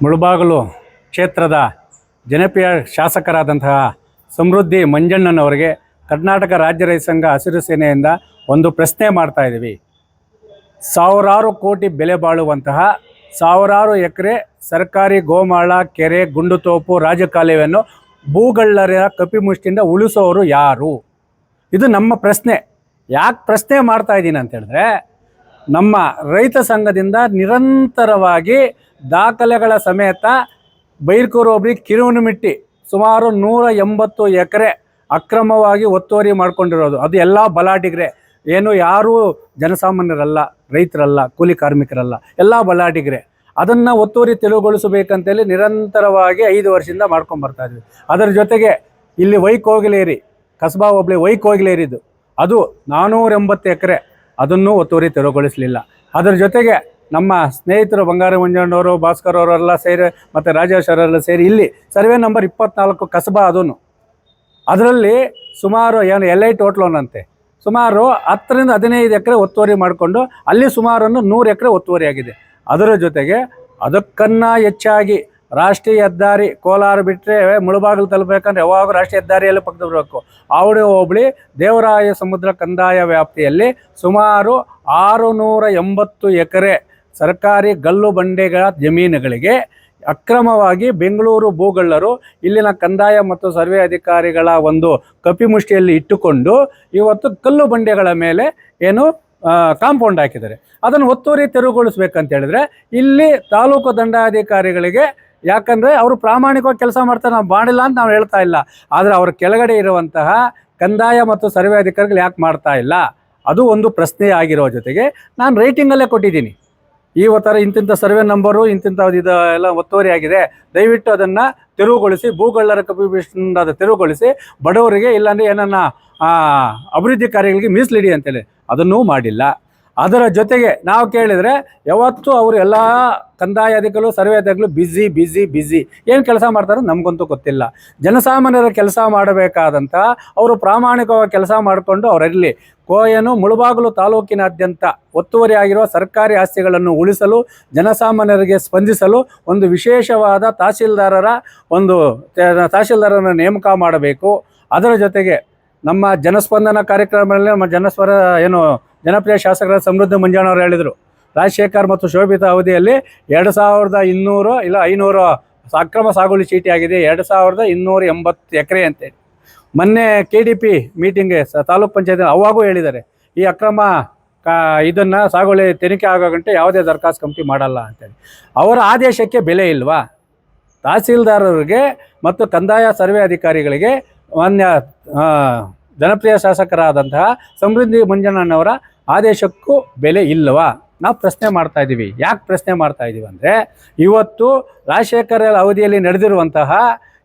ಮುಳುಬಾಗಿಲು ಕ್ಷೇತ್ರದ ಜನಪ್ರಿಯ ಶಾಸಕರಾದಂತಹ ಸಮೃದ್ಧಿ ಮಂಜಣ್ಣನವರಿಗೆ ಕರ್ನಾಟಕ ರಾಜ್ಯ ರೈತ ಸಂಘ ಹಸಿರು ಸೇನೆಯಿಂದ ಒಂದು ಪ್ರಶ್ನೆ ಮಾಡ್ತಾ ಇದ್ದೀವಿ. ಸಾವಿರಾರು ಕೋಟಿ ಬೆಲೆ ಬಾಳುವಂತಹ ಸಾವಿರಾರು ಎಕರೆ ಸರ್ಕಾರಿ ಗೋಮಾಳ, ಕೆರೆ ಗುಂಡುತೋಪು ರಾಜಕಾಲುವೆಯನ್ನು ಭೂಗಳ್ಳರ ಕಪಿಮುಷ್ಟಿಯಿಂದ ಉಳಿಸೋರು ಯಾರು? ಇದು ನಮ್ಮ ಪ್ರಶ್ನೆ. ಯಾಕೆ ಪ್ರಶ್ನೆ ಮಾಡ್ತಾ ಇದ್ದೀನಿ ಅಂತ ಹೇಳಿದ್ರೆ, ನಮ್ಮ ರೈತ ಸಂಘದಿಂದ ನಿರಂತರವಾಗಿ ದಾಖಲೆಗಳ ಸಮೇತ ಬೈರ್ಕೂರು ಹೋಬಳಿ ಕಿರುವನಮಿಟ್ಟಿ ಸುಮಾರು ನೂರ ಎಂಬತ್ತು ಎಕರೆ ಅಕ್ರಮವಾಗಿ ಒತ್ತುವರಿ ಮಾಡ್ಕೊಂಡಿರೋದು. ಅದು ಎಲ್ಲ ಬಲಾಟಿಗರೆ ಏನು ಯಾರೂ ಜನಸಾಮಾನ್ಯರಲ್ಲ, ರೈತರಲ್ಲ, ಕೂಲಿ ಕಾರ್ಮಿಕರಲ್ಲ, ಎಲ್ಲ ಬಲಾಟಿಗರೆ ಅದನ್ನು ಒತ್ತುವರಿ ತೆಲುಗೊಳಿಸಬೇಕಂತೇಳಿ ನಿರಂತರವಾಗಿ ಐದು ವರ್ಷದಿಂದ ಮಾಡ್ಕೊಂಡು ಬರ್ತಾ ಇದ್ವಿ. ಅದರ ಜೊತೆಗೆ ಇಲ್ಲಿ ವೈಕೋಗಿಲೇರಿ ಕಸಬಾ ವೈಕ್ ವೈಕೋಗಿಲೇರಿದು ಅದು ನಾನ್ನೂರ ಎಂಬತ್ತು ಎಕರೆ. ಅದನ್ನು ಒತ್ತುವರಿ ತೆರವುಗೊಳಿಸಲಿಲ್ಲ ಅದರ ಜೊತೆಗೆ ನಮ್ಮ ಸ್ನೇಹಿತರು ಬಂಗಾರ ಮುಂಜಣ್ಣವರು, ಭಾಸ್ಕರ್ ಅವರೆಲ್ಲ ಸೇರಿ ಮತ್ತು ರಾಜೇಶ್ ಅವರೆಲ್ಲ ಸೇರಿ ಇಲ್ಲಿ ಸರ್ವೆ ನಂಬರ್ ಇಪ್ಪತ್ನಾಲ್ಕು ಕಸಬಾ ಅದೂ ಅದರಲ್ಲಿ ಸುಮಾರು ಏನು ಎಲ್ ಐ ಟೋಟ್ಲೋನಂತೆ ಸುಮಾರು ಹತ್ತರಿಂದ ಹದಿನೈದು ಎಕರೆ ಒತ್ತುವರಿ ಮಾಡಿಕೊಂಡು ಅಲ್ಲಿ ಸುಮಾರನ್ನು ನೂರು ಎಕರೆ ಒತ್ತುವರಿ ಆಗಿದೆ. ಅದರ ಜೊತೆಗೆ ಅದಕ್ಕನ್ನ ಹೆಚ್ಚಾಗಿ ರಾಷ್ಟ್ರೀಯ ಹೆದ್ದಾರಿ ಕೋಲಾರ ಬಿಟ್ಟರೆ ಮುಳುಬಾಗಿಲು ತಲುಪಬೇಕಂದ್ರೆ ಯಾವಾಗ ರಾಷ್ಟ್ರೀಯ ಹೆದ್ದಾರಿಯಲ್ಲಿ ಪಕ್ಕದ ಬರಬೇಕು ಆವಡಿ ಹೋಬಳಿ ದೇವರಾಯ ಸಮುದ್ರ ಕಂದಾಯ ವ್ಯಾಪ್ತಿಯಲ್ಲಿ ಸುಮಾರು ಆರು ನೂರ ಎಂಬತ್ತು ಎಕರೆ ಸರ್ಕಾರಿ ಗಲ್ಲು ಬಂಡೆಗಳ ಜಮೀನುಗಳಿಗೆ ಅಕ್ರಮವಾಗಿ ಬೆಂಗಳೂರು ಭೂಗಳ್ಳರು, ಇಲ್ಲಿನ ಕಂದಾಯ ಮತ್ತು ಸರ್ವೆ ಅಧಿಕಾರಿಗಳ ಒಂದು ಕಪಿಮುಷ್ಟಿಯಲ್ಲಿ ಇಟ್ಟುಕೊಂಡು ಇವತ್ತು ಕಲ್ಲು ಬಂಡೆಗಳ ಮೇಲೆ ಏನು ಕಾಂಪೌಂಡ್ ಹಾಕಿದ್ದಾರೆ. ಅದನ್ನು ಒತ್ತುವರಿ ತೆರವುಗೊಳಿಸ್ಬೇಕಂತ ಹೇಳಿದ್ರೆ ಇಲ್ಲಿ ತಾಲೂಕು ದಂಡಾಧಿಕಾರಿಗಳಿಗೆ ಯಾಕಂದರೆ ಅವರು ಪ್ರಾಮಾಣಿಕವಾಗಿ ಕೆಲಸ ಮಾಡ್ತಾರೆ, ನಾವು ಮಾಡಿಲ್ಲ ಅಂತ ನಾವು ಹೇಳ್ತಾ ಇಲ್ಲ. ಆದರೆ ಅವ್ರ ಕೆಳಗಡೆ ಇರುವಂತಹ ಕಂದಾಯ ಮತ್ತು ಸರ್ವೆ ಅಧಿಕಾರಿಗಳು ಯಾಕೆ ಮಾಡ್ತಾ ಇಲ್ಲ? ಅದು ಒಂದು ಪ್ರಶ್ನೆ ಆಗಿರೋ ಜೊತೆಗೆ ನಾನು ರೇಟಿಂಗಲ್ಲೇ ಕೊಟ್ಟಿದ್ದೀನಿ. ಈ ಥರ ಇಂತಿಂಥ ಸರ್ವೆ ನಂಬರು ಇಂತಿಂಥದ್ದು ಇದು ಎಲ್ಲ ಒತ್ತುವರಿ ಆಗಿದೆ. ದಯವಿಟ್ಟು ಅದನ್ನು ತೆರವುಗೊಳಿಸಿ, ಭೂಗಳ್ಳರ ಕಪಿಬಿಷನ್ ಅದು ತೆರವುಗೊಳಿಸಿ, ಬಡವರಿಗೆ ಇಲ್ಲಾಂದರೆ ಏನನ್ನ ಅಭಿವೃದ್ಧಿ ಕಾರ್ಯಗಳಿಗೆ ಮೀಸಲಿಡಿ ಅಂತೇಳಿ. ಅದನ್ನೂ ಮಾಡಿಲ್ಲ. ಅದರ ಜೊತೆಗೆ ನಾವು ಕೇಳಿದರೆ ಯಾವತ್ತೂ ಅವರು ಎಲ್ಲ ಕಂದಾಯ ಅಧಿಕಾರಿಗಳು, ಸರ್ವೆ ಅಧಿಕಾರಿಗಳು ಬ್ಯುಸಿ ಬ್ಯುಸಿ ಏನು ಕೆಲಸ ಮಾಡ್ತಾರೋ ನಮಗಂತೂ ಗೊತ್ತಿಲ್ಲ. ಜನಸಾಮಾನ್ಯರ ಕೆಲಸ ಮಾಡಬೇಕಾದಂಥ ಅವರು ಪ್ರಾಮಾಣಿಕವಾಗಿ ಕೆಲಸ ಮಾಡಿಕೊಂಡು ಅವರಿರಲಿ ಕೋಯನು ಮುಳುಬಾಗಿಲು ತಾಲೂಕಿನಾದ್ಯಂತ ಒತ್ತುವರಿ ಆಗಿರುವ ಸರ್ಕಾರಿ ಆಸ್ತಿಗಳನ್ನು ಉಳಿಸಲು, ಜನಸಾಮಾನ್ಯರಿಗೆ ಸ್ಪಂದಿಸಲು ಒಂದು ವಿಶೇಷವಾದ ತಹಸೀಲ್ದಾರರ ಒಂದು, ತಹಸೀಲ್ದಾರರನ್ನು ನೇಮಕ ಮಾಡಬೇಕು. ಅದರ ಜೊತೆಗೆ ನಮ್ಮ ಜನಸ್ಪಂದನ ಕಾರ್ಯಕ್ರಮದಲ್ಲಿ ನಮ್ಮ ಜನಸ್ವರ ಏನು ಜನಪ್ರಿಯ ಶಾಸಕರ ಸಮೃದ್ಧ ಮಂಜಣ್ಣವರು ಹೇಳಿದರು. ರಾಜಶೇಖರ್ ಮತ್ತು ಶೋಭಿತಾ ಅವಧಿಯಲ್ಲಿ ಎರಡು ಸಾವಿರದ ಇನ್ನೂರು ಇಲ್ಲ ಐನೂರು ಅಕ್ರಮ ಸಾಗುವಳಿ ಚೀಟಿ ಆಗಿದೆ. ಎರಡು ಸಾವಿರದ ಇನ್ನೂರ ಎಂಬತ್ತು ಎಕರೆ ಅಂತೇಳಿ. ಮೊನ್ನೆ ಕೆ ಡಿ ಪಿ ಮೀಟಿಂಗ್ಗೆ ತಾಲೂಕ್ ಪಂಚಾಯತ್ ಅವಾಗೂ ಹೇಳಿದ್ದಾರೆ, ಈ ಅಕ್ರಮ ಕಾ ಇದನ್ನು ಸಾಗುವಳಿ ತನಿಖೆ ಆಗೋ ಗಂಟೆ ಯಾವುದೇ ದರ್ಖಾಸ್ತು ಕಮಿಟಿ ಮಾಡಲ್ಲ ಅಂತೇಳಿ. ಅವರ ಆದೇಶಕ್ಕೆ ಬೆಲೆ ಇಲ್ವಾ? ತಹಸೀಲ್ದಾರರಿಗೆ ಮತ್ತು ಕಂದಾಯ ಸರ್ವೆ ಅಧಿಕಾರಿಗಳಿಗೆ ಮಾನ್ಯ ಜನಪ್ರಿಯ ಶಾಸಕರಾದಂತಹ ಸಮೃದ್ಧಿ ಮಂಜಣ್ಣನವರ ಆದೇಶಕ್ಕೂ ಬೆಲೆ ಇಲ್ಲವಾ? ನಾವು ಪ್ರಶ್ನೆ ಮಾಡ್ತಾ ಇದ್ದೀವಿ ಯಾಕೆ ಪ್ರಶ್ನೆ ಮಾಡ್ತಾ ಇದ್ದೀವಿ ಅಂದರೆ, ಇವತ್ತು ರಾಜಶೇಖರ ಅವಧಿಯಲ್ಲಿ ನಡೆದಿರುವಂತಹ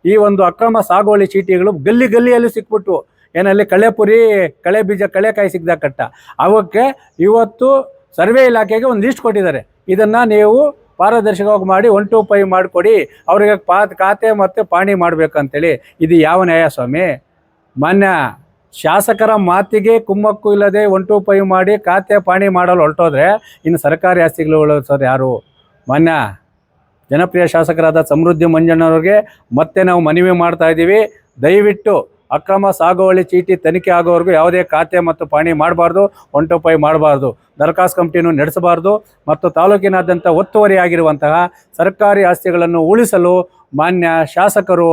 ಈ ಒಂದು ಅಕ್ರಮ ಸಾಗುವಳಿ ಚೀಟಿಗಳು ಗಲ್ಲಿ ಗಲ್ಲಿಯಲ್ಲಿ ಸಿಕ್ಬಿಟ್ಟು ಏನಲ್ಲಿ ಕಳೆಪುರಿ ಕಳೆ ಬೀಜ ಕಳೆಕಾಯಿ ಸಿಗ್ದ ಕಟ್ಟ. ಅವಕ್ಕೆ ಇವತ್ತು ಸರ್ವೆ ಇಲಾಖೆಗೆ ಒಂದು ಲಿಸ್ಟ್ ಕೊಟ್ಟಿದ್ದಾರೆ. ಇದನ್ನು ನೀವು ಪಾರದರ್ಶಕವಾಗಿ ಮಾಡಿ ಒನ್ ಟು ಫೈವ್ ಮಾಡಿಕೊಡಿ. ಅವರಿಗೆ ಪಾ ಖಾತೆ ಮತ್ತು ಪಾಣಿ ಮಾಡಬೇಕಂತೇಳಿ. ಇದು ಯಾವ ನ್ಯಾಯ ಸ್ವಾಮಿ ಮಾನ್ಯ ಶಾಸಕರ ಮಾತಿಗೆ ಕುಮ್ಮಕ್ಕು ಇಲ್ಲದೆ ಒನ್ ಟು ಫೈವ್ ಮಾಡಿ ಖಾತೆ ಪಾಣಿ ಮಾಡಲು ಹೊರಟೋದ್ರೆ ಇನ್ನು ಸರ್ಕಾರಿ ಆಸ್ತಿಗಳು ಉಳಿಸೋದು ಯಾರು? ಮಾನ್ಯ, ಜನಪ್ರಿಯ ಶಾಸಕರಾದ ಸಮೃದ್ಧಿ ಮಂಜಣ್ಣವ್ರಿಗೆ ಮತ್ತೆ ನಾವು ಮನವಿ ಮಾಡ್ತಾ ಇದ್ದೀವಿ. ದಯವಿಟ್ಟು ಅಕ್ರಮ ಸಾಗುವಳಿ ಚೀಟಿ ತನಿಖೆ ಆಗೋವರೆಗೂ ಯಾವುದೇ ಖಾತೆ ಮತ್ತು ಪಾಣಿ ಮಾಡಬಾರ್ದು ಒನ್ ಮಾಡಬಾರ್ದು, ದರಖಾಸ್ತು ಕಮಿಟಿಯನ್ನು ನಡೆಸಬಾರ್ದು ಮತ್ತು ತಾಲೂಕಿನಾದ್ಯಂತ ಒತ್ತುವರಿಯಾಗಿರುವಂತಹ ಸರ್ಕಾರಿ ಆಸ್ತಿಗಳನ್ನು ಉಳಿಸಲು ಮಾನ್ಯ ಶಾಸಕರು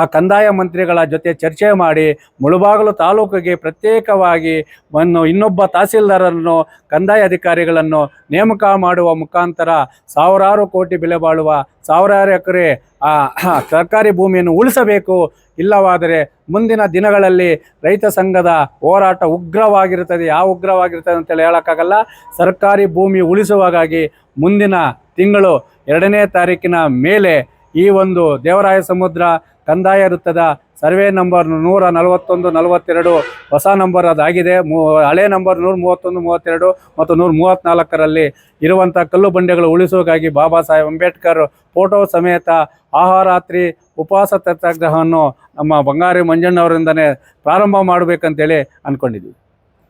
ಆ ಕಂದಾಯ ಮಂತ್ರಿಗಳ ಜೊತೆ ಚರ್ಚೆ ಮಾಡಿ ಮುಳುಬಾಗಲು ತಾಲೂಕಿಗೆ ಪ್ರತ್ಯೇಕವಾಗಿ ಒಂದು ಇನ್ನೊಬ್ಬ ತಹಸೀಲ್ದಾರರನ್ನು, ಕಂದಾಯ ಅಧಿಕಾರಿಗಳನ್ನು ನೇಮಕ ಮಾಡುವ ಮುಖಾಂತರ ಸಾವಿರಾರು ಕೋಟಿ ಬೆಲೆ ಬಾಳುವ ಸಾವಿರಾರು ಎಕರೆ ಸರ್ಕಾರಿ ಭೂಮಿಯನ್ನು ಉಳಿಸಬೇಕು. ಇಲ್ಲವಾದರೆ ಮುಂದಿನ ದಿನಗಳಲ್ಲಿ ರೈತ ಸಂಘದ ಹೋರಾಟ ಉಗ್ರವಾಗಿರುತ್ತದೆ ಯಾವ ಉಗ್ರವಾಗಿರ್ತದೆ ಅಂತೇಳಿ ಹೇಳೋಕ್ಕಾಗಲ್ಲ. ಸರ್ಕಾರಿ ಭೂಮಿ ಉಳಿಸುವಾಗಾಗಿ ಮುಂದಿನ ತಿಂಗಳು ಎರಡನೇ ತಾರೀಕಿನ ಮೇಲೆ ಈ ಒಂದು ದೇವರಾಯ ಸಮುದ್ರ ಕಂದಾಯ ವೃತ್ತದ ಸರ್ವೆ ನಂಬರ್ ನೂರ ನಲವತ್ತೊಂದು, ನಲವತ್ತೆರಡು ಹೊಸ ನಂಬರ್ ಅದಾಗಿದೆ. ಮೂ, ಹಳೆ ನಂಬರ್ ನೂರ ಮೂವತ್ತೊಂದು, ಮೂವತ್ತೆರಡು ಮತ್ತು ನೂರ ಮೂವತ್ತ್ನಾಲ್ಕರಲ್ಲಿ ಇರುವಂಥ ಕಲ್ಲು ಬಂಡೆಗಳು ಉಳಿಸೋಕ್ಕಾಗಿ ಬಾಬಾ ಸಾಹೇಬ್ ಅಂಬೇಡ್ಕರ್ ಫೋಟೋ ಸಮೇತ ಆಹಾರಾತ್ರಿ ಉಪವಾಸ ತತ್ಯಾಗ್ರಹವನ್ನು ನಮ್ಮ ಬಂಗಾರಿ ಮಂಜಣ್ಣವರಿಂದನೇ ಪ್ರಾರಂಭ ಮಾಡಬೇಕಂತೇಳಿ ಅಂದ್ಕೊಂಡಿದ್ದೀವಿ